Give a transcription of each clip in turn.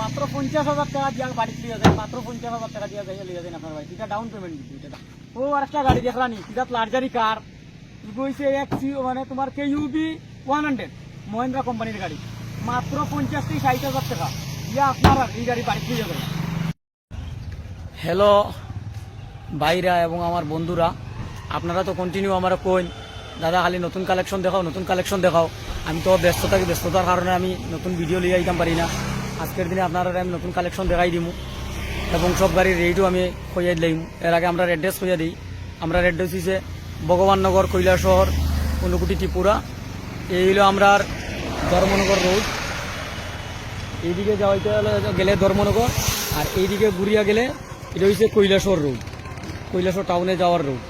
মাত্র পঞ্চাশ হাজার টাকা দিয়া বাড়ি লিয়ে যায় মাত্র পঞ্চাশ হাজার টাকা দিয়া যায় লিয়ে যায় আপনার ভাই এটা ডাউন পেমেন্ট দিচ্ছি, এটা। ও আরেকটা গাড়ি দেখলানি এটা লার্জারি কার গইছে এক মানে তোমার K UV one hundred Mahindra কোম্পানির গাড়ি। মাত্র পঞ্চাশ থেকে ষাট হাজার টাকা ইয়া আপনার আর এই গাড়ি বাড়ি লিয়ে যাবে হ্যালো ভাইরা এবং আমার বন্ধুরা, আপনারা তো কন্টিনিউ আমার কইন, দাদা, খালি নতুন কালেকশন দেখাও, নতুন কালেকশন দেখাও। আমি তো ব্যস্ত থাকি, ব্যস্ততার কারণে আমি নতুন ভিডিও লিয়ে আইতাম পারি না। আজকের দিনে আপনারা আমি নতুন কালেকশন দেখাই দিমু। এবং সব গাড়ির রেটও আমি কইয়া দিলাম এর আগে আমরা অ্যাড্রেস কইয়া দিই। আমরা অ্যাড্রেস হচ্ছে ভগবাননগর, কৈলাসহর অনুকুটি ত্রিপুরা। এই হলো আমরা ধর্মনগর রোড এইদিকে যাওয়াইতে গেলে ধর্মনগর, আর এইদিকে ঘুরিয়া গেলে এটা হচ্ছে কৈলাসর রোড কৈলাসর টাউনে যাওয়ার রোড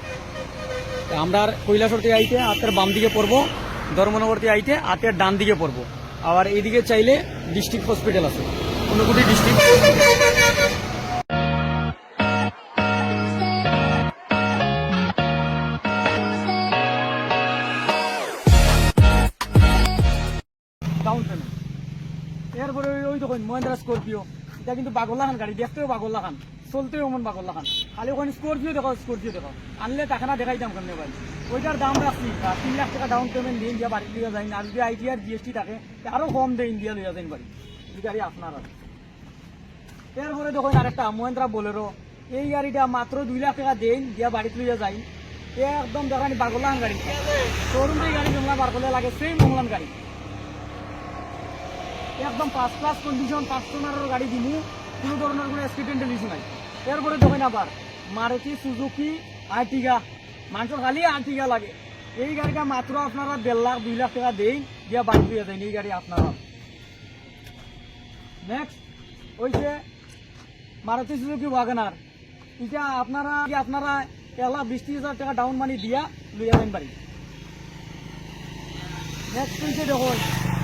আমরা কৈলাসর থেকে আইতে হাতের বাম দিকে পড়ব ধর্মনগর থেকে আইতে হাতের ডান দিকে পড়ব। আবার এইদিকে চাইলে ডিস্ট্রিক্ট হসপিটাল আছে। অনুকুটি ডিস্ট্রিক্ট ডাউন পেমেন্ট এরপরে ওই- দেখুন, মহেন্দ্রা স্করপিও। এটা কিন্তু বাগল্লা খান গাড়ি, দেখতেও বাগল্লা খান চলতেও এমন বাগল্লা খান খালি ওখানে স্করপিও দেখো স্করপিও দেখো আনলে টাকা না দেখাইতাম কেমনে ভাই? ওইটার দাম রাখছি। তিন লাখ টাকা ডাউন পেমেন্ট দিন যা বাড়ি লিয়ে যাই আর যদি আইটি আর জিএসটি থাকে, তা আরও কম দেয় ইন্ডিয়া লিয়ে যাই বাড়ি। এই গাড়ি আপনার আর। এরপরে দেখুন আরেকটা, মহেন্দ্রা বোলেরো। এই গাড়িটা মাত্র দুই লাখ টাকা দেন দিয়া বাড়িতে লিয়ে যাই একদম দেখানি বাগল্লা খান গাড়ি। শোরুম এই গাড়ি জমলা বার করলে লাগে সেই মংলান গাড়ি। একদম ফার্স্ট ক্লাস কন্ডিশন কাস্টমারের গাড়ি দিমু। কোনো ধরনের কোনো অ্যাক্সিডেন্টাল ইস্যু নাই। এরপরে দেখেন আবার, মারুতি সুজুকি, আর্টিগা। মানুষের খালি আর্টিগা লাগে। এই গাড়িটা মাত্র আপনারা দেড় লাখ, দুই লাখ টাকা দেই, দিয়া বাড়ি দিয়ে দেন এই গাড়ি আপনারা নেক্সট ওইছে মারুতি সুজুকি ওয়াগনার এটা আপনারা আপনারা এক লাখ বিশ ত্রিশ হাজার টাকা ডাউন মানি দিয়া লইয়া দেন বাড়ি নেক্সট হইছে দেখুন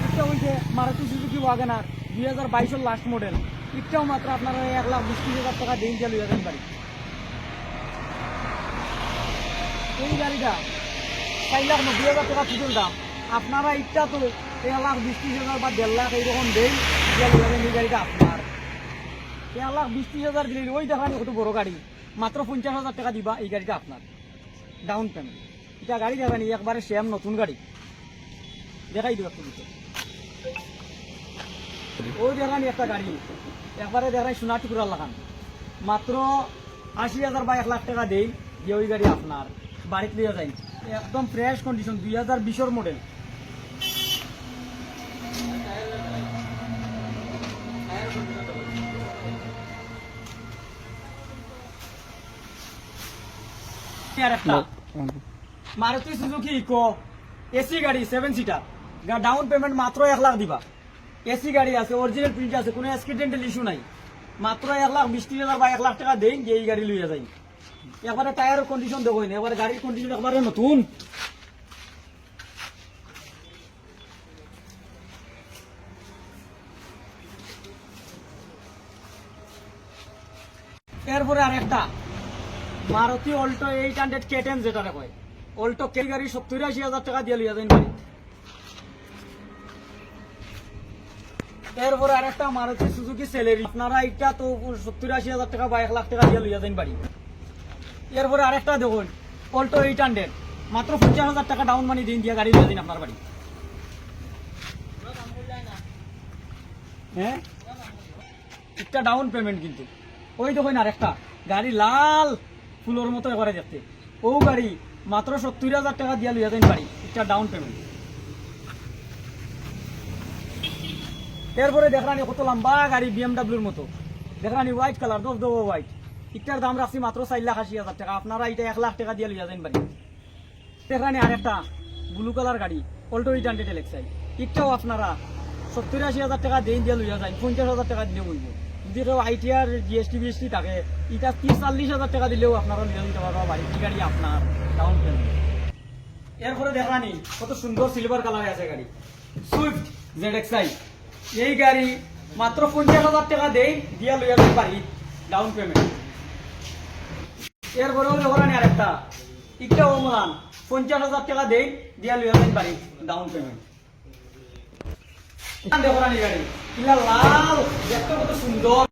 এটা হইছে মারুতি সুজুকি ওয়াগনার দুই হাজার বাইশের লাস্ট মডেল এটাও মাত্র আপনারা এক লাখ বিশ ত্রিশ হাজার টাকা দিন দিয়ে লইয়া দেন বাড়ি এই গাড়িটা চার লাখ নব্বই হাজার টাকা ফুটুল দাম। আপনারা ইটা তো এক লাখ বিশ ত্রিশ হাজার বা দেড় লাখ এইরকম দেন এই গাড়িটা আপনার। এক লাখ বিশ ত্রিশ হাজার দিলে ওই দেখানি, কত বড় গাড়ি। মাত্র পঞ্চাশ হাজার টাকা দিবা এই গাড়িটা আপনার। Down payment. এটা গাড়ি দেখানি, একবারে সেম নতুন গাড়ি। দেখাই দিব একটু। ওই দেখানি একটা গাড়ি। একবারে দেখাই সোনা টুকুরা লাগান। মাত্র আশি হাজার বা এক লাখ টাকা দেই, যে ওই গাড়ি আপনার। বাড়িতে লিয়ে যাই। একদম ফ্রেশ কন্ডিশন দুই হাজার বিশের model Maruti Suzuki Eeco AC গাড়ি সেভেন সিটার ডাউন পেমেন্ট মাত্র এক লাখ দিবা। এসি গাড়ি আছে অরিজিনাল প্রিন্ট আছে, কোনো অ্যাক্সিডেন্টাল ইস্যু নাই। মাত্র এক লাখ, বিশ হাজার বা এক লাখ টাকা দেন যে এই গাড়ি লইয়া যাই। একবারে টায়ারের কন্ডিশন দেখো না এবারে গাড়ির কন্ডিশন একবারে নতুন। এরপরে আর একটা মারুতি অল্টো এইট হান্ড্রেড কেটেন যেটা কয় অল্টো কে গাড়ি সত্তর আশি হাজার টাকা দিয়ে লিয়া বাড়ি এরপরে আর একটা মারুতি সুজুকি স্যালারি আপনারা এটা তো সত্তর আশি হাজার টাকা বা এক লাখ টাকা দিয়ে লিয়া দেন বাড়ি। এরপরে আরেকটা দেখুন অল্টো এইট হান্ড্রেড মাত্র পঞ্চাশ হাজার টাকা ডাউন মানি দিন দিয়ে গাড়ি দিয়ে দিন আপনার বাড়ি। হ্যাঁ? একটা ডাউন পেমেন্ট কিন্তু। ওই দেখুন আরেকটা, গাড়ি লাল ফুলোর মতো করে দেখতে। ও গাড়ি মাত্র সত্তর হাজার টাকা দিয়ে লিয়া দেন বাড়ি, একটা ডাউন পেমেন্ট এরপরে দেখলানি কত লম্বা গাড়ি বিএমডাব্লিউর মতো। দেখলানি হোয়াইট কালার দব দব হোয়াইট ইটার দাম রাখছি মাত্র চার লাখ আশি হাজার টাকা। আপনারা এটা এক লাখ টাকা দিয়ে লিয়া যান বাড়ি। দেখলানি আরেকটা ব্লু কালার গাড়ি অল্টো হান্ড্রেড এলেক্সাই ইটাও আপনারা সত্তর আশি হাজার টাকা দেন দিয়ে লইয়া যায় পঞ্চাশ হাজার টাকা দিলে বলব যদি কেউ আইটিআর, জিএসটি, বিএসটি থাকে এটা তিরিশ, চল্লিশ হাজার টাকা দিলেও আপনারা লিয়া দিতে পারবা বাড়ি এই গাড়ি আপনার ডাউন পেমেন্ট এরপরে দেখানি কত সুন্দর সিলভার কালার আছে গাড়ি। সুইফট জেড এক্সআই এই গাড়ি মাত্র পঞ্চাশ হাজার টাকা দেই, দিয়া লইয়া যেতে পারি ডাউন পেমেন্ট এরপরেও দেখানি আরেকটা। একটা ওমরান পঞ্চাশ হাজার টাকা দেই, দিয়া লইয়া যেতে বাড়ি ডাউন পেমেন্ট দেখানি গাড়ি। লাল, দেখতে কত সুন্দর।